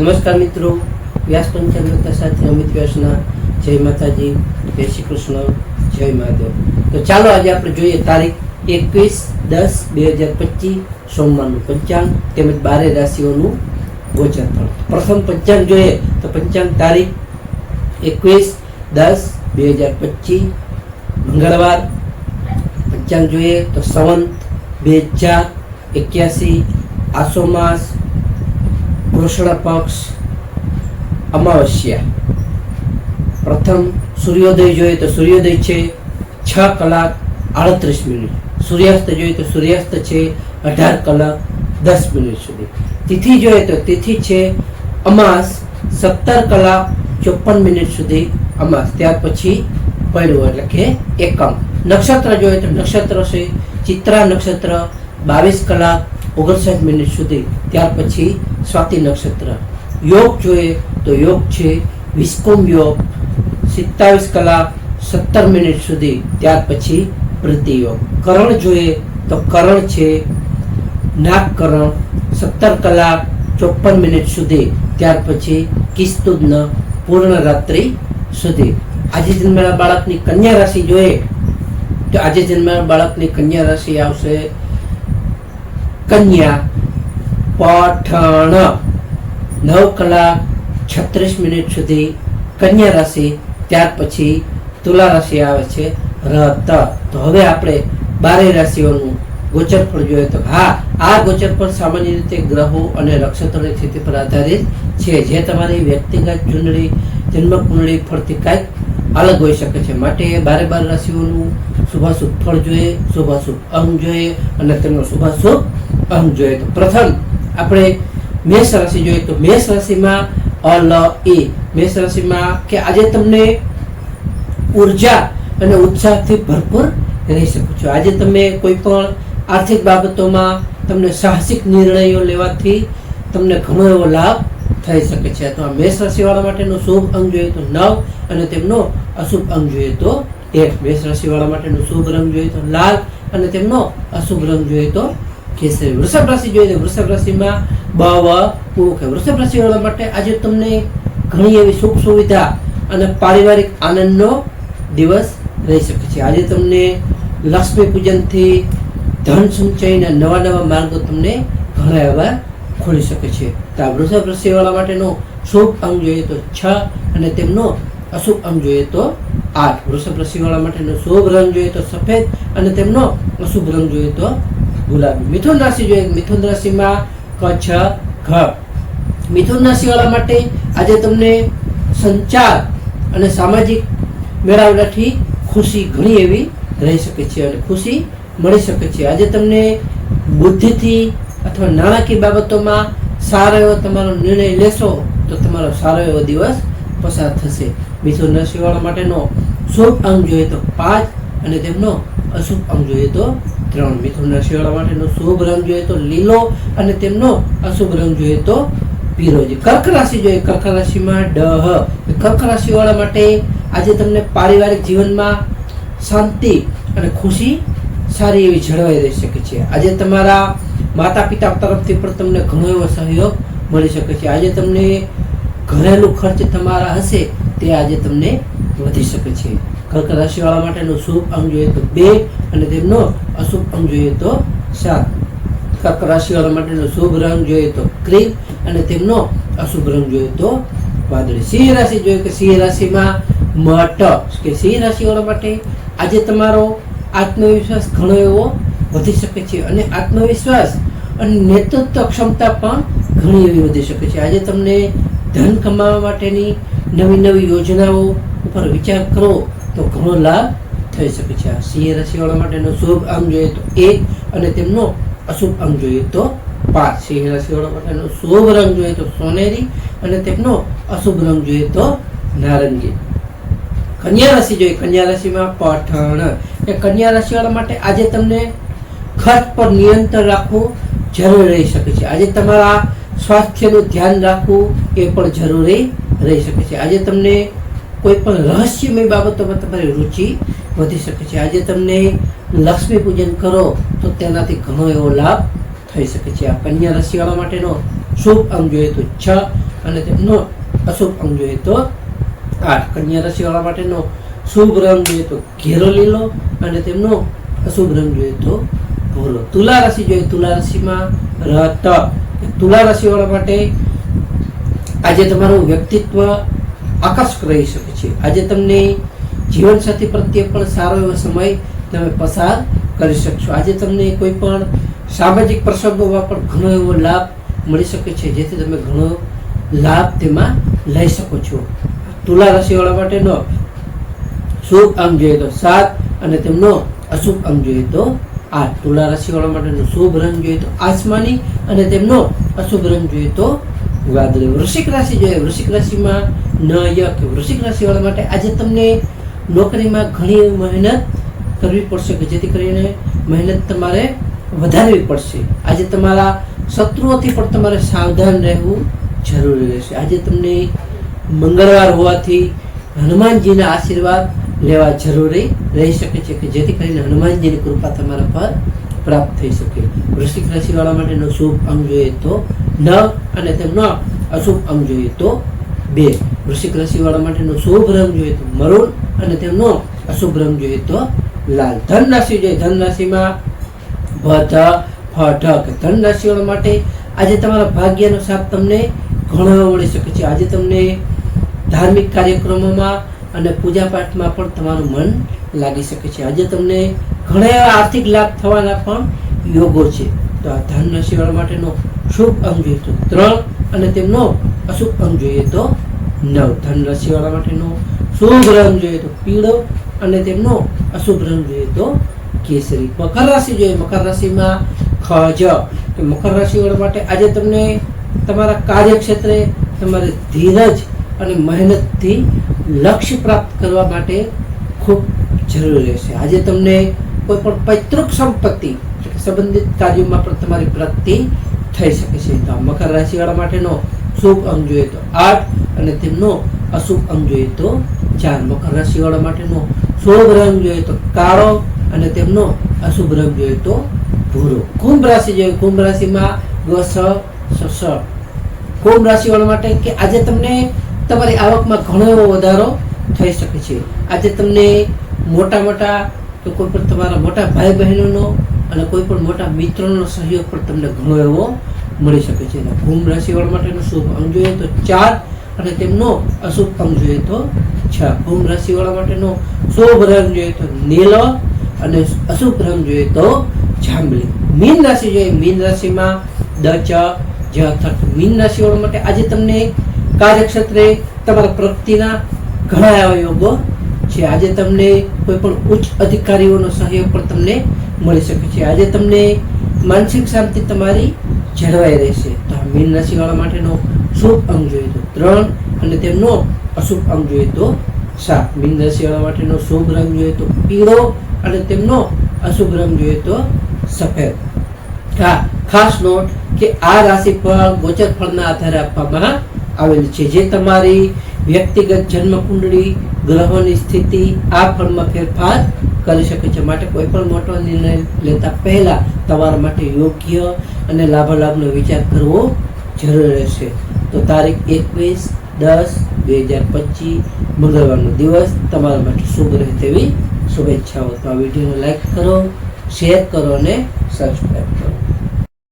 નમસ્કાર મિત્રો. વ્યાસ પંચામૃતા સાથે અમિત વ્યાસના જય માતાજી, જય શ્રી કૃષ્ણ, જય મહાદેવ. તો ચાલો આજે આપણે જોઈએ તારીખ એકવીસ દસ બે હજાર પચીસ, સોમવારનું પંચાંગ તેમજ બારે રાશિઓનું ગોચરફળ પ્રથમ પંચાંગ જોઈએ તો પંચાંગ તારીખ એકવીસ દસ બે હજાર પચીસ, મંગળવાર. પંચાંગ જોઈએ તો સંવંત બે હજાર એક્યાસી, આસો માસ કૃષ્ણ પક્ષ અમાવસ્યા. પ્રથમ સૂર્યોદય જોઈએ તો સૂર્યોદય છે છ કલાક આડત્રીસ મિનિટ. સૂર્યાસ્ત જોઈએ તો સૂર્યાસ્ત છે અઢાર કલાક દસ મિનિટ સુધી. તિથિ જોઈએ તો તિથિ છે અમાસ સત્તર કલાક ચોપન મિનિટ સુધી અમાસ. ત્યાર પછી પડ્યું એટલે કે એકમ. નક્ષત્ર જોઈએ તો નક્ષત્ર છે ચિત્રા નક્ષત્ર બાવીસ કલાક ઓગણસાઠ મિનિટ સુધી. ત્યાર પછી સ્વાતિ નક્ષત્ર. યોગ જોઈએ તો યોગ છે. વિસ્કોમ યોગ, સિત્તાવીસ કલાક, સત્તર મિનિટ સુધી, ત્યાર પછી પ્રતિયોગ કરણ જોઈએ તો કરણ છે. નાગકરણ, સત્તર કલાક, ચોપન મિનિટ સુધી, ત્યાર પછી કિસ્તુજ્ઞ પૂર્ણ રાત્રિ સુધી. આજે જન્મેલા બાળકની કન્યા રાશિ જોઈએ. તો આજે જન્મેલા બાળકની કન્યા રાશિ આવશે કન્યા. પઠણ. નવ કલાક છત્રીસ મિનિટ સુધી કન્યા રાશિ, ત્યાર પછી તુલા રાશિ આવે છે, રત. તો હવે આપણે બારે રાશિઓનું ગોચરફળ જોઈએ તો હા, આ ગોચરફળ સામાન્ય રીતે ગ્રહો અને નક્ષત્રોની સ્થિતિ પર આધારિત છે. જે તમારી વ્યક્તિગત ચૂંટણી જન્મ કુંડળી ફળથી કાંઈક અલગ હોઈ શકે છે. માટે બારે બાર રાશિઓનું શુભાશુભ ફળ જોઈએ, શુભાશુભ અંગ જોઈએ અને તેમનો શુભાશુભ અંગ જોઈએ. તો પ્રથમ આપણે મેષ રાશિ જોઈએ તો મેષ રાશિમાં અલ, એ. મેષ રાશિમાં કે આજે તમને ઊર્જા અને ઉત્સાહથી ભરપૂર રહી શકો છો. આજે તમે કોઈ પણ આર્થિક બાબતોમાં તમને સાહસિક નિર્ણયો લેવાથી તમને ઘણો એવો લાભ થઈ શકે છે. તો આ મેષ રાશિવાળા માટેનો શુભ અંગ જોઈએ તો નવ અને તેમનો અશુભ અંગ જોઈએ તો એક. મેષ રાશિવાળા માટેનો શુભ રંગ જોઈએ તો લાલ અને તેમનો અશુભ રંગ જોઈએ તો કેસરી વૃષભ રાશિ જોઈએ તો વૃષભ રાશિમાં બ વ ઉ કે વૃષભ રાશિવાળા માટે આજે તમને ઘણી એવી સુખ સુવિધા અને પારિવારિક આનંદનો દિવસ રહી શકે છે. આજે તમને લક્ષ્મી પૂજનથી ધન સંચયના નવા નવા માર્ગો તમને ઘણા એવા ખોલી શકે છે. તો આ વૃષભ રાશિવાળા માટેનો શુભ અંગ જોઈએ તો છ અને તેમનો અશુભ અંગ જોઈએ તો આઠ. વૃષભ રાશિવાળા માટેનો શુભ રંગ જોઈએ તો સફેદ અને તેમનો અશુભ રંગ જોઈએ તો ગુલાબી મિથુન રાશિ જોઈએ. મિથુન રાશિમાં કચ્છ, ઘ. મિથુન રાશિવાળા માટે આજે તમને સંચાર અને સામાજિક મેળાવડાથી ખુશી ઘણી એવી રહી શકે છે અને ખુશી મળી શકે છે. આજે તમને બુદ્ધિથી અથવા નાણાકીય બાબતોમાં સારો એવો તમારો નિર્ણય લેશો તો તમારો સારો એવો દિવસ પસાર થશે. મિથુન રાશિવાળા માટેનો શુભ અંગ જોઈએ તો પાંચ અને તેમનો અશુભ અંગ જોઈએ તો ત્રણ મિથુન રાશિવાળા માટેનો શુભ રંગ જોઈએ તો લીલો અને તેમનો અશુભ રંગ જોઈએ તો પીરોજી કર્ક રાશિ જોઈએ, કર્ક રાશિમાં ડહ. કર્ક રાશિવાળા માટે આજે તમને પારિવારિક જીવનમાં શાંતિ અને ખુશી સારી એવી જળવાઈ રહી શકે છે. આજે તમારા માતા પિતા તરફથી પણ તમને ઘણો એવો સહયોગ મળી શકે છે. આજે તમને ઘરેલું ખર્ચ તમારા હશે તે આજે તમને વધી શકે છે. કર્ક રાશિવાળા માટેનો શુભ અંગ જોઈએ તો બે અને તેમનો અશુભ અંગ જોઈએ તો સાત. કર્ક રાશિવાળા માટેનો શુભ રંગ જોઈએ તો ક્રીમ અને તેમનો અશુભ રંગ જોઈએ તો વાદળી. સિંહ રાશિ જોઈએ કે સિંહ રાશિમાં મઠ કે સિંહ રાશિવાળા માટે આજે તમારો આત્મવિશ્વાસ ઘણો એવો વધી શકે છે અને આત્મવિશ્વાસ અને નેતૃત્વ ક્ષમતા પણ ઘણી એવી વધી શકે છે. આજે તમને ધન કમાવા માટેની નવી નવી યોજનાઓ ઉપર વિચાર કરો. તો ઘણો લાભ થઈ શકે છે. આ સિંહ રાશિવાળા માટેનો શુભ અંગ જોઈએ તો એક અને તેમનો અશુભ અંગ જોઈએ તો પાંચ. સિંહ રાશિવાળા માટેનો શુભ રંગ જોઈએ તો સોનેરી અને તેમનો અશુભ રંગ જોઈએ તો નારંગી. કન્યા રાશિ જોઈએ. કન્યા રાશિમાં પઠણ. એ કન્યા રાશિવાળા માટે આજે તમને ખર્ચ પર નિયંત્રણ રાખવું જરૂરી રહી શકે છે. આજે તમારા સ્વાસ્થ્યનું ધ્યાન રાખવું એ પણ જરૂરી રહી શકે છે. આજે તમને કોઈ પણ રહસ્યમય બાબતોમાં તમારી રુચિ વધી શકે છે. આજે તમને લક્ષ્મી પૂજન કરો તો તેનાથી ઘણો એવો લાભ થઈ શકે છે. આ કન્યા રાશિવાળા માટેનો શુભ અંગ જોઈએ તો છ અને તેમનો અશુભ અંગ જોઈએ તો આઠ. કન્યા રસીવાળા માટેનો શુભ રંગ જોઈએ તો ઘેરો લીલો અને તેમનો અશુભ રંગ જોઈએ તો ભૂરો તુલા રાશિ જોઈએ. તુલા રાશિમાં રત તુલા રાશિ વાળા માટે આજે તમારું વ્યક્તિત્વ આકર્ષક રહી શકે છે. આજે તમને જીવનસાથી પ્રત્યે પણ સારો એવો સમય તમે પસાર કરી શકશો. આજે તમને કોઈ પણ સામાજિક પ્રસંગોમાં પણ ઘણો એવો લાભ મળી શકે છે, જેથી તમે ઘણો લાભ તેમાં લઈ શકો છો. તુલા રાશિવાળા માટેનો શુભ અંગ જોઈએ તો સાત અને તેમનો અશુભ અંગ જોઈએ તો આઠ. તુલા રાશિવાળા માટેનો શુભ રંગ જોઈએ તો આસમાની અને તેમનો અશુભ રંગ જોઈએ તો વાદળી વૃશ્ચિક રાશિ જોઈએ. વૃશ્ચિક રાશિમાં ન યક, વૃશ્ચિક રાશિવાળા માટે આજે તમને નોકરીમાં ઘણી એવી મહેનત કરવી પડશે કે જેથી કરીને મહેનત તમારે વધારવી પડશે. આજે તમારા શત્રુઓથી પણ તમારે સાવધાન રહેવું જરૂરી રહેશે. આજે તમને મંગળવાર હોવાથી હનુમાનજીના આશીર્વાદ લેવા જરૂરી રહી શકે છે કે જેથી કરીને હનુમાનજીની કૃપા તમારા પર પ્રાપ્ત થઈ શકે. વૃશ્ચિક રાશિવાળા માટેનો શુભ અંગ જોઈએ તો નવ અને તેમનો અશુભ અંગ જોઈએ તો બે. વૃશ્ચિક રાશિવાળા માટેનો શુભ રંગ જોઈએ તો મરૂન અને તેમનો અશુભ રંગ જોઈએ તો લાલ. ધન રાશિ જોઈએ. ધન રાશિમાં ભધ ફટક. ધન રાશિવાળા માટે આજે તમારા ભાગ્યનો સાથ તમને ઘણો મળી શકે છે. આજે તમને ધાર્મિક કાર્યક્રમોમાં અને પૂજા પાઠમાં પણ તમારું મન લાગી શકે છે. આજે તમને ઘણા આર્થિક લાભ થવાના પણ યોગો છે. તો આ ધન રાશિવાળા માટેનો શુભ અંગ જોઈએ તો ત્રણ અને તેમનો અશુભ અંગ જોઈએ તો નવ. ધન રાશિવાળા માટેનો શુભ રંગ જોઈએ તો પીળો અને તેમનો અશુભ રંગ જોઈએ તો કેસરી. મકર રાશિ જોઈએ. મકર રાશિમાં ખજ કે મકર રાશિવાળા માટે આજે તમને તમારા કાર્યક્ષેત્રે તમારે ધીરજ અને મહેનતથી લક્ષ્ય પ્રાપ્ત કરવા માટે ખૂબ જરૂરી રહેશે. આજે તમને કોઈ પણ પૈતૃક સંપત્તિ સંબંધિત કાર્યોમાં પણ તમારી પ્રગતિ થઈ શકે છે. તો મકર રાશિવાળા માટેનો શુભ અંગ જોઈએ તો આઠ અને તેમનો અશુભ અંગ જોઈએ તો ચાર. મકર રાશિવાળા માટેનો શુભ રંગ જોઈએ તો કાળો અને તેમનો અશુભ રંગ જોઈએ તો ભૂરો. કુંભ રાશિ જોઈએ, કુંભ રાશિમાં સ સ. કુંભ રાશિવાળા માટે કે આજે તમને તમારી આવકમાં ઘણો એવો વધારો થઈ શકે છે. આજે તમને મોટા મોટા કે કોઈ પણ તમારા મોટા ભાઈ બહેનોનો અને કોઈ પણ મોટા મિત્રોનો સહયોગ પણ તમને ઘણો એવો મળી શકે છે. અને કુંભ રાશિવાળા માટેનો શુભ અંગ જોઈએ તો ચાર અને તેમનો અશુભ અંગ જોઈએ તો છ. કુંભ રાશિવાળા માટેનો શુભ રંગ જોઈએ તો નીલો અને અશુભ રંગ જોઈએ તો જાંબલી. મીન રાશિ જોઈએ. મીન રાશિમાં દ, ચ, જ, થ. મીન રાશિવાળા માટે આજે તમને કાર્યક્ષેત્રે તમારા પ્રગતિના ઘણા એવા યોગો છે. આજે તમને કોઈ પણ ઉચ્ચ અધિકારીઓનો સહયોગ પણ તમને મળી શકે છે. આજે તમને માનસિક શાંતિ તમારી જળવાઈ રહેશે. તો આ મીન રાશિવાળા માટેનો શુભ અંગ જોઈએ તો ત્રણ અને તેમનો અશુભ અંગ જોઈએ તો સાત. મીન રાશિવાળા માટેનો શુભ રંગ જોઈએ તો પીળો અને તેમનો અશુભ રંગ જોઈએ તો સફેદ. હા, ખાસ નોટ કે આ રાશિ ફળ ગોચર ફળના આધારે આપવામાં આવેલ છે. જે તમારી વ્યક્તિગત જન્મ કુંડળી ગ્રહોની સ્થિતિ આ ફળમાં ફેરફાર કરી શકે છે. માટે કોઈ પણ મોટો નિર્ણય લેતા પહેલા તમારા માટે યોગ્ય અને લાભાલાભનો વિચાર કરવો જરૂરી રહેશે. તો તારીખ એકવીસ દસ બે હજાર પચીસ મંગળવારનો દિવસ તમારા માટે શુભ રહે તેવી શુભેચ્છાઓ. તો આ વિડીયોને લાઈક કરો, શેર કરો અને સબસ્ક્રાઈબ કરો.